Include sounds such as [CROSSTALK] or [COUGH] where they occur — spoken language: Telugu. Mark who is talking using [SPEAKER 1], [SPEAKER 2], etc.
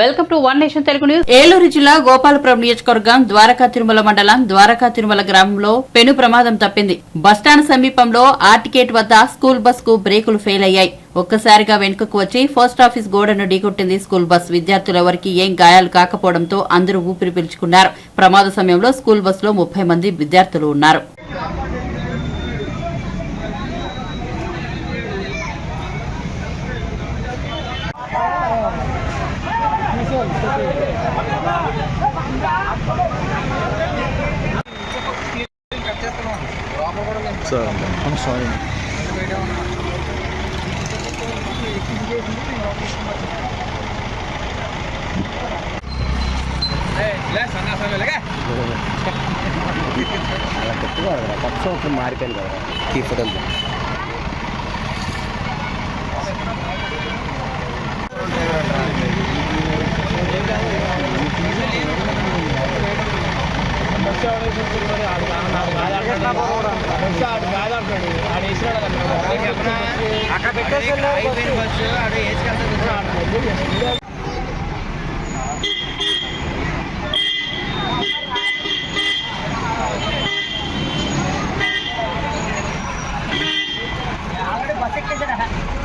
[SPEAKER 1] Welcome to one nation Telugu news. Eluru జిల్లా గోపాలపురం నియోజకవర్గం ద్వారకా తిరుమల మండలం ద్వారకా తిరుమల గ్రామంలో పెను ప్రమాదం తప్పింది. బస్టాండ్ సమీపంలో ఆర్టికేట్ వద్ద స్కూల్ బస్కు బ్రేకులు ఫెయిల్ అయ్యాయి. ఒక్కసారిగా వెనుకకు వచ్చి పోస్ట్ ఆఫీస్ గోడను ఢీకొట్టింది స్కూల్ బస్. విద్యార్థులెవరికి ఏం గాయాలు కాకపోవడంతో అందరూ ఊపిరి పీల్చుకున్నారు. ప్రమాద సమయంలో స్కూల్ బస్సులో ముప్పై మంది విద్యార్థులు ఉన్నారు.
[SPEAKER 2] Sir sorry. [LAUGHS]
[SPEAKER 3] అలా పెట్టుకోవాలి కదా ఒకటి మారిపోయింది కదా ఈ ఫోటోలు వచ్చాడు కూర్చున్నాడు
[SPEAKER 4] అక్కడ. పెట్టేసి ఆడు వేసుకెళ్తాడు బస్